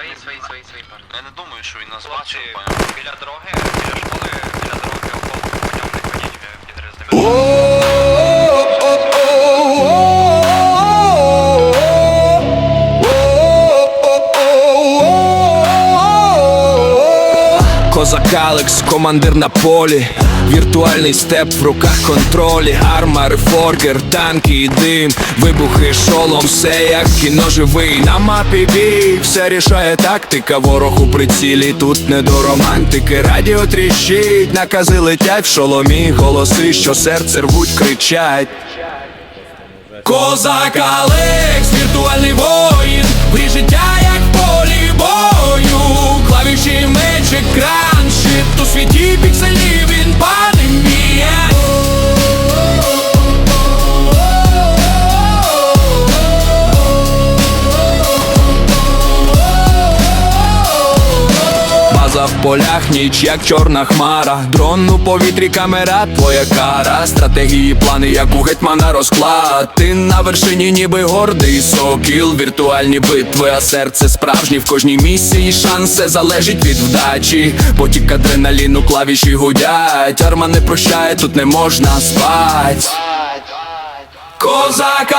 Свої, свої, свої, свої парні. Я не думаю, що він нас Хлопці, бачив, поняв? біля дороги, біля школи, біля дороги около потім не ходіть, е. Козак Алекс, командир на полі, віртуальний степ в руках контролі, армари, форгер, танки і дим, вибухи, шолом, все як кіно живий. На мапі бій, все рішає тактика, ворог у прицілі, тут не до романтики. Радіо тріщить, накази летять в шоломі, голоси, що серце рвуть, кричать. Козак Алекс, віртуальний воїн, в життя як полі бою, клавіші меч, екран, щит у світі пікселів, він База в полях, ніч як чорна хмара. Дрон у повітрі, камера, твоя кара. Стратегії, плани, як у гетьмана розклад. Ти на вершині, ніби гордий сокіл. Віртуальні битви, а серце справжнє. В кожній місії шанси залежить від вдачі. Потік адреналіну, клавіші гудять. Арма не прощає, тут не можна спать. Козак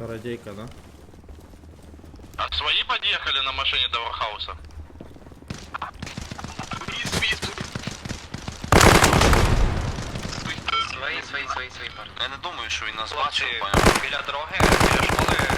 Тут радейка, да? А свої під'їхали на машині до Вархауса? Свої, свої, свої, свої парні. Я не думаю, що він нас Хлопці, бачив, поняв? біля дороги, біля школи, біля